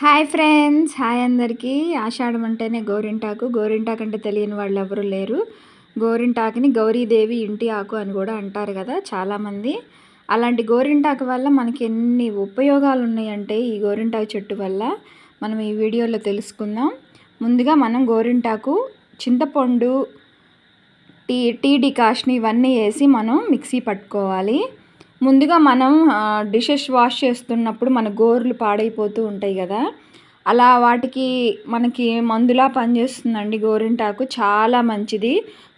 Hi friends hi అందరికీ. ఆషాఢం అంటేనే గోరింటాకు. గోరింటాకు అంటే తెలియని వాళ్ళు ఎవరు లేరు. గోరింటాకుని గౌరీదేవి ఇంటి ఆకు అని కూడా అంటారు కదా చాలామంది. అలాంటి గోరింటాకు వల్ల మనకి ఎన్ని ఉపయోగాలు ఉన్నాయంటే ఈ గోరింటాకు చెట్టు వల్ల మనం ఈ వీడియోలో తెలుసుకుందాం. ముందుగా మనం గోరింటాకు చింతపండు టీ టీ డికాషన్ ఇవన్నీ వేసి మనం మిక్సీ పట్టుకోవాలి. ముందుగా మనం డిషెస్ వాష్ చేస్తున్నప్పుడు మన గోర్లు పాడైపోతూ ఉంటాయి కదా. అలా వాటికి మనకి మందులా పనిచేస్తుందండి గోరింటాకు. చాలా మంచిది.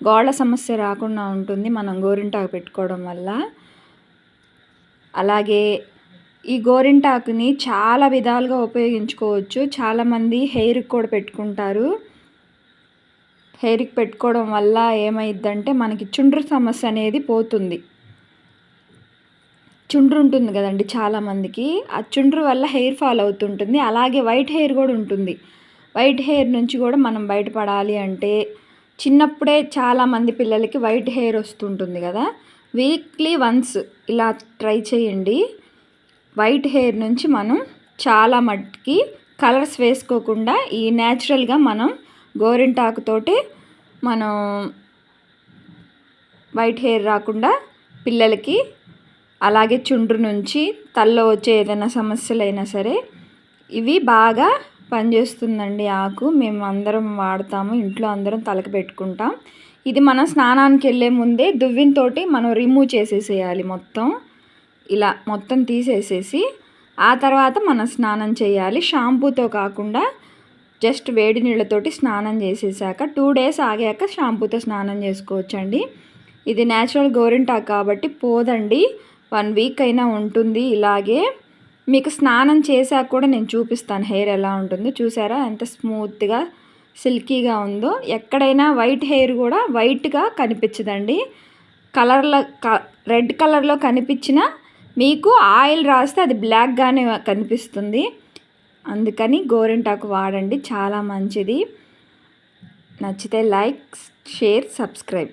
గోళ్ళ సమస్య రాకుండా ఉంటుంది మనం గోరింటాకు పెట్టుకోవడం వల్ల. అలాగే ఈ గోరింటాకుని చాలా విధాలుగా ఉపయోగించుకోవచ్చు. చాలామంది హెయిర్కి కూడా పెట్టుకుంటారు. హెయిర్కి పెట్టుకోవడం వల్ల ఏమైందంటే మనకి చుండ్రు సమస్య అనేది పోతుంది. చుండ్రు ఉంటుంది కదండి చాలామందికి ఆ చుండ్రు వల్ల హెయిర్ ఫాల్ అవుతుంటుంది. అలాగే వైట్ హెయిర్ కూడా ఉంటుంది. వైట్ హెయిర్ నుంచి కూడా మనం బయటపడాలి అంటే చిన్నప్పుడే చాలామంది పిల్లలకి వైట్ హెయిర్ వస్తుంటుంది కదా. వీక్లీ వన్స్ ఇలా ట్రై చేయండి. వైట్ హెయిర్ నుంచి మనం చాలా మట్టికి కలర్స్ వేసుకోకుండా ఈ న్యాచురల్గా మనం గోరింటాకుతోటి మనం వైట్ హెయిర్ రాకుండా పిల్లలకి అలాగే చుండ్రు నుంచి తల్లో వచ్చే ఏదైనా సమస్యలైనా సరే ఇవి బాగా పనిచేస్తుందండి ఆకు. మేము అందరం వాడతాము ఇంట్లో అందరం తలకు పెట్టుకుంటాం. ఇది మనం స్నానానికి వెళ్ళే ముందే దువ్వినతోటి మనం రిమూవ్ చేసేసేయాలి మొత్తం. ఇలా మొత్తం తీసేసేసి ఆ తర్వాత మనం స్నానం చేయాలి. షాంపూతో కాకుండా జస్ట్ వేడి నీళ్ళతోటి స్నానం చేసేసాక టూ డేస్ ఆగాక షాంపూతో స్నానం చేసుకోవచ్చండి. ఇది న్యాచురల్ గోరింటా కాబట్టి పోదండి. వన్ వీక్ అయినా ఉంటుంది ఇలాగే. మీకు స్నానం చేశాక కూడా నేను చూపిస్తాను. హెయిర్ ఎలా ఉంటుందో చూసారా? ఎంత స్మూత్గా సిల్కీగా ఉందో. ఎక్కడైనా వైట్ హెయిర్ కూడా వైట్గా కనిపించదండి. కలర్లో రెడ్ కలర్లో కనిపించిన మీకు ఆయిల్ రాస్తే అది బ్లాక్గానే కనిపిస్తుంది. అందుకని గోరింటాకు వాడండి. చాలా మంచిది. నచ్చితే లైక్ షేర్ సబ్స్క్రైబ్.